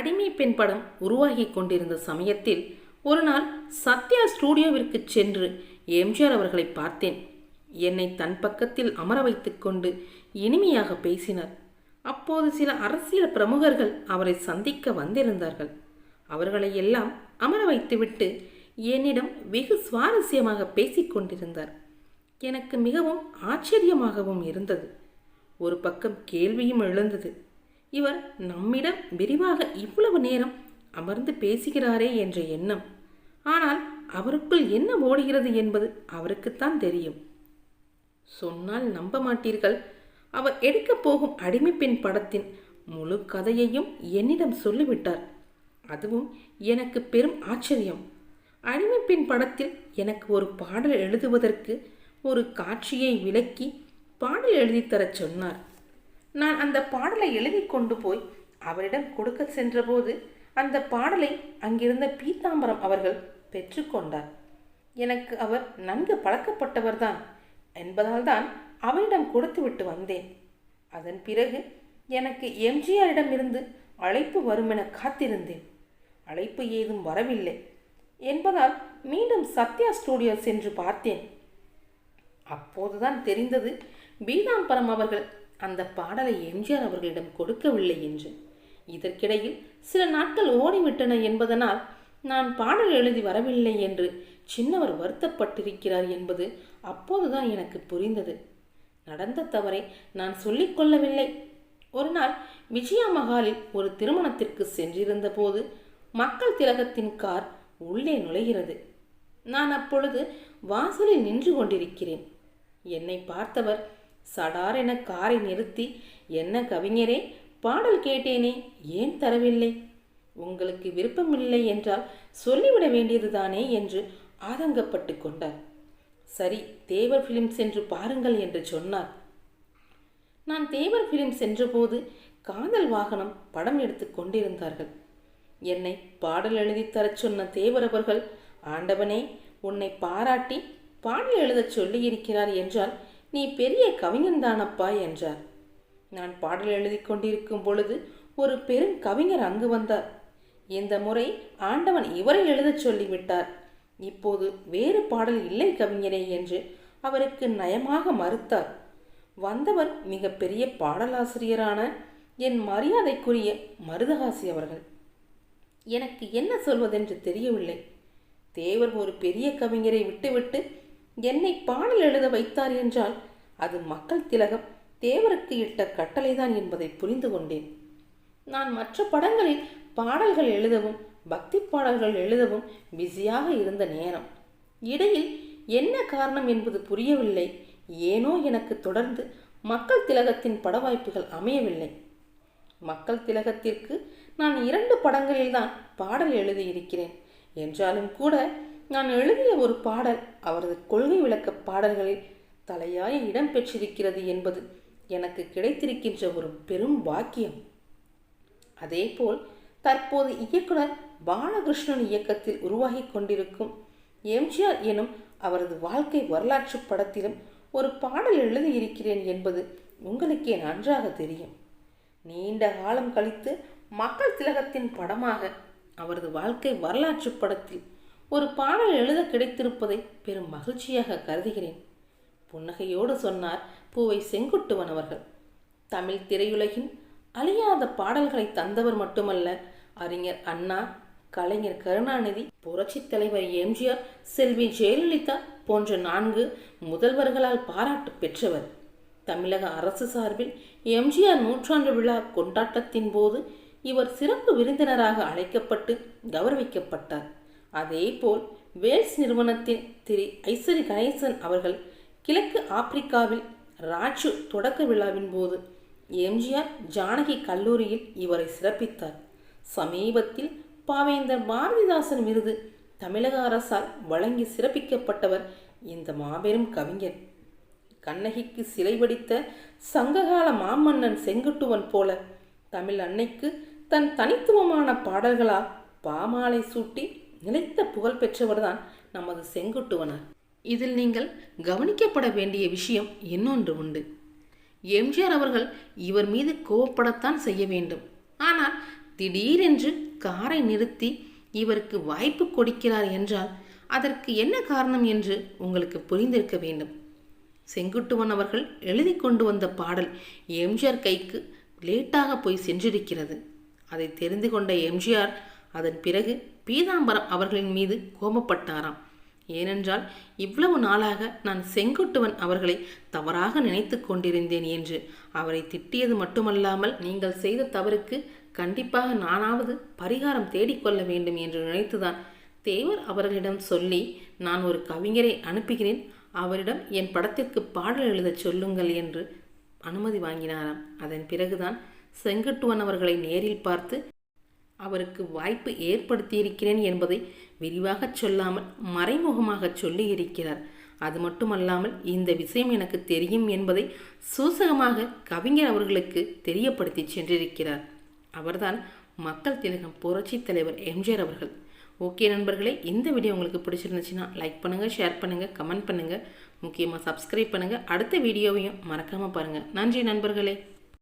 அடிமை பெண் படம் உருவாகி கொண்டிருந்த சமயத்தில் ஒரு நாள் சத்யா ஸ்டூடியோவிற்கு சென்று எம்ஜிஆர் அவர்களை பார்த்தேன். என்னை தன் பக்கத்தில் அமர வைத்துக்கொண்டு இனிமையாக பேசினார். அப்போது சில அரசியல் பிரமுகர்கள் அவரை சந்திக்க வந்திருந்தார்கள். அவர்களை எல்லாம் அமர வைத்துவிட்டு என்னிடம் வெகு சுவாரஸ்யமாக பேசிக் கொண்டிருந்தார். எனக்கு மிகவும் ஆச்சரியமாகவும் இருந்தது. ஒரு பக்கம் கேள்வியும் எழுந்தது. இவர் நம்மிடம் விரிவாக இவ்வளவு நேரம் அமர்ந்து பேசுகிறாரே என்ற எண்ணம். ஆனால் அவருக்குள் என்ன ஓடுகிறது என்பது அவருக்குத்தான் தெரியும். சொன்னால் நம்ப மாட்டீர்கள். அவர் எடுக்கப் போகும் அடிமைப்பெண் படத்தின் முழு கதையையும் என்னிடம் சொல்லிவிட்டார். அதுவும் எனக்கு பெரும் ஆச்சரியம். அடிமைப்பெண் படத்தில் எனக்கு ஒரு பாடல் எழுதுவதற்கு ஒரு காட்சியை விளக்கி பாடல் எழுதித்தரச் சொன்னார். நான் அந்த பாடலை எழுதி கொண்டு போய் அவரிடம் கொடுக்க சென்றபோது அந்த பாடலை அங்கிருந்த பீதாம்பரம் அவர்கள் பெற்றுக்கொண்டார் எனக்கு அவர் நன்கு பழக்கப்பட்டவர்தான் என்பதால் தான் அவரிடம் கொடுத்துவிட்டு வந்தேன். அதன் பிறகு எனக்கு எம்ஜிஆரிடமிருந்து அழைப்பு வருமென காத்திருந்தேன். அழைப்பு ஏதும் வரவில்லை என்பதால் மீண்டும் சத்யா ஸ்டூடியோ சென்று பார்த்தேன். அப்போதுதான் தெரிந்தது பீதாம்பரம் அவர்கள் அந்த பாடலை எம்ஜிஆர் அவர்களிடம் கொடுக்கவில்லை என்று. இதற்கிடையில் சில நாட்கள் ஓடிவிட்டன என்பதனால் நான் பாடல் எழுதி வரவில்லை என்று சின்னவர் வருத்தப்பட்டிருக்கிறார் என்பது அப்போதுதான் எனக்கு புரிந்தது. நடந்த தவறை நான் சொல்லிக் கொள்ளவில்லை. ஒரு நாள் விஜயா மகாலில் ஒரு திருமணத்திற்கு சென்றிருந்த போது மக்கள் திலகத்தின் கார் உள்ளே நுழைகிறது. நான் அப்பொழுது வாசலில் நின்று கொண்டிருக்கிறேன். என்னை பார்த்தவர் சடார் என காரை நிறுத்தி என்ன கவிஞரே பாடல் கேட்டேனே ஏன் தரவில்லை? உங்களுக்கு விருப்பமில்லை என்றால் சொல்லிவிட வேண்டியதுதானே? என்று ஆதங்கப்பட்டு கொண்டார். சரி தேவர் ஃபிலிம் சென்று பாருங்கள் என்று சொன்னார். நான் தேவர் ஃபிலிம் சென்றபோது காதல் வாகனம் படம் எடுத்து கொண்டிருந்தார்கள். என்னை பாடல் எழுதித் தரச் சொன்ன தேவர் அவர்கள் ஆண்டவனே உன்னை பாராட்டி பாடல் எழுதச் சொல்லியிருக்கிறார் என்றால் நீ பெரிய கவிஞன்தானப்பா என்றார். நான் பாடல் எழுதி கொண்டிருக்கும் பொழுது ஒரு பெரும் கவிஞர் அங்கு வந்தார். இந்த முறை ஆண்டவன் இவரை எழுதச் சொல்லிவிட்டார். இப்போது வேறு பாடல் இல்லை கவிஞரே என்று அவருக்கு நயமாக மறுத்தார். வந்தவர் மிக பெரிய பாடலாசிரியரான என் மரியாதைக்குரிய மருதகாசி அவர்கள். எனக்கு என்ன சொல்வதென்று தெரியவில்லை. தேவர் ஒரு பெரிய கவிஞரை விட்டுவிட்டு என்னை பாடல் எழுத வைத்தார் என்றால் அது மக்கள் திலகம். தேவருக்கு இட்ட கட்டளைதான் என்பதை புரிந்து கொண்டேன். நான் மற்ற படங்களில் பாடல்கள் எழுதவும் பக்தி பாடல்கள் எழுதவும் பிஸியாக இருந்த நேரம். இடையில் என்ன காரணம் என்பது புரியவில்லை. ஏனோ எனக்கு தொடர்ந்து மக்கள் திலகத்தின் பட வாய்ப்புகள் அமையவில்லை. மக்கள் திலகத்திற்கு நான் இரண்டு படங்களில்தான் பாடல் எழுதியிருக்கிறேன். என்றாலும் கூட நான் எழுதிய ஒரு பாடல் அவரது கொள்கை விளக்க பாடல்களில் தலையாய இடம் பெற்றிருக்கிறது என்பது எனக்கு கிடைத்திருக்கின்ற ஒரு பெரும் பாக்கியம். அதேபோல் தற்போது இயக்குனர் பாலகிருஷ்ணன் இயக்கத்தில் உருவாகி கொண்டிருக்கும் எம்ஜிஆர் எனும் அவரது வாழ்க்கை வரலாற்று படத்திலும் ஒரு பாடல் எழுதியிருக்கிறேன் என்பது உங்களுக்கே நன்றாக தெரியும். நீண்ட காலம் கழித்து மக்கள் திலகத்தின் படமாக அவரது வாழ்க்கை வரலாற்று படத்தில் ஒரு பாடல் எழுத கிடைத்திருப்பதை பெரும் மகிழ்ச்சியாக கருதுகிறேன். புன்னகையோடு சொன்னார் பூவை செங்குட்டுவன் அவர்கள். தமிழ் திரையுலகின் அழியாத பாடல்களை தந்தவர் மட்டுமல்ல அறிஞர் அண்ணா கலைஞர் கருணாநிதி புரட்சித் தலைவர் எம்ஜிஆர் செல்வி ஜெயலலிதா போன்ற நான்கு முதல்வர்களால் பாராட்டு பெற்றவர். தமிழக அரசு சார்பில் எம்ஜிஆர் நூற்றாண்டு விழா கொண்டாட்டத்தின் போது இவர் சிறப்பு விருந்தினராக அழைக்கப்பட்டு கௌரவிக்கப்பட்டார். அதேபோல் வேல்ஸ் நிறுவனத்தின் திரு ஐஸ்வரி கணேசன் அவர்கள் கிழக்கு ஆப்பிரிக்காவில் ராஜு தொடக்க விழாவின் போது எம்ஜிஆர் ஜானகி கல்லூரியில் இவரை சிறப்பித்தார். சமீபத்தில் பாவேந்தர் பாரதிதாசன் விருது தமிழக அரசால் வழங்கி சிறப்பிக்கப்பட்டவர் இந்த மாபெரும் கவிஞர். கண்ணகிக்கு சிலை வடித்த சங்ககால மாமன்னன் செங்குட்டுவன் போல தமிழ் அன்னைக்கு தன் தனித்துவமான பாடல்களால் பாமாலை சூட்டி நிலைத்த புகழ் பெற்றவர்தான் நமது செங்குட்டுவனார். இதில் நீங்கள் கவனிக்கப்பட வேண்டிய விஷயம் இன்னொன்று உண்டு. எம்ஜிஆர் அவர்கள் இவர் மீது கோவப்படத்தான் செய்ய வேண்டும். ஆனால் திடீரென்று காரை நிறுத்தி இவருக்கு வாய்ப்பு கொடுக்கிறார் என்றால் அதற்கு என்ன காரணம் என்று உங்களுக்கு புரிந்திருக்க வேண்டும். செங்குட்டுவன் அவர்கள் எழுதி கொண்டு வந்த பாடல் எம்ஜிஆர் கைக்கு லேட்டாக போய் சென்றிருக்கிறது. அதை தெரிந்து கொண்ட எம்ஜிஆர் அதன் பிறகு பீதாம்பரம் அவர்களின் மீது கோபப்பட்டாராம். ஏனென்றால் இவ்வளவு நாளாக நான் செங்குட்டுவன் அவர்களை தவறாக நினைத்து கொண்டிருந்தேன் என்று. அவரை திட்டியது மட்டுமல்லாமல் நீங்கள் செய்த தவறுக்கு கண்டிப்பாக நானாவது பரிகாரம் தேடிக்கொள்ள வேண்டும் என்று நினைத்துதான் தேவர் அவர்களிடம் சொல்லி நான் ஒரு கவிஞரை அனுப்புகிறேன். அவரிடம் என் படத்திற்கு பாடல் எழுதச் சொல்லுங்கள் என்று அனுமதி வாங்கினாராம். அதன் பிறகுதான் செங்குட்டுவன் அவர்களை நேரில் பார்த்து அவருக்கு வாய்ப்பு ஏற்படுத்தியிருக்கிறேன் என்பதை விரிவாக சொல்லாமல் மறைமுகமாக சொல்லியிருக்கிறார். அது மட்டுமல்லாமல் இந்த விஷயம் எனக்கு தெரியும் என்பதை சூசகமாக கவிஞர் அவர்களுக்கு தெரியப்படுத்தி சென்றிருக்கிறார். அவர்தான் மக்கள் திலகம் புரட்சி தலைவர் எம்ஜிஆர் அவர்கள். ஓகே நண்பர்களே இந்த வீடியோ உங்களுக்கு பிடிச்சிருந்துச்சுன்னா லைக் பண்ணுங்கள் ஷேர் பண்ணுங்கள் கமெண்ட் பண்ணுங்கள் முக்கியமாக சப்ஸ்கிரைப் பண்ணுங்கள் அடுத்த வீடியோவையும் மறக்காமல் பாருங்கள் நன்றி நண்பர்களே.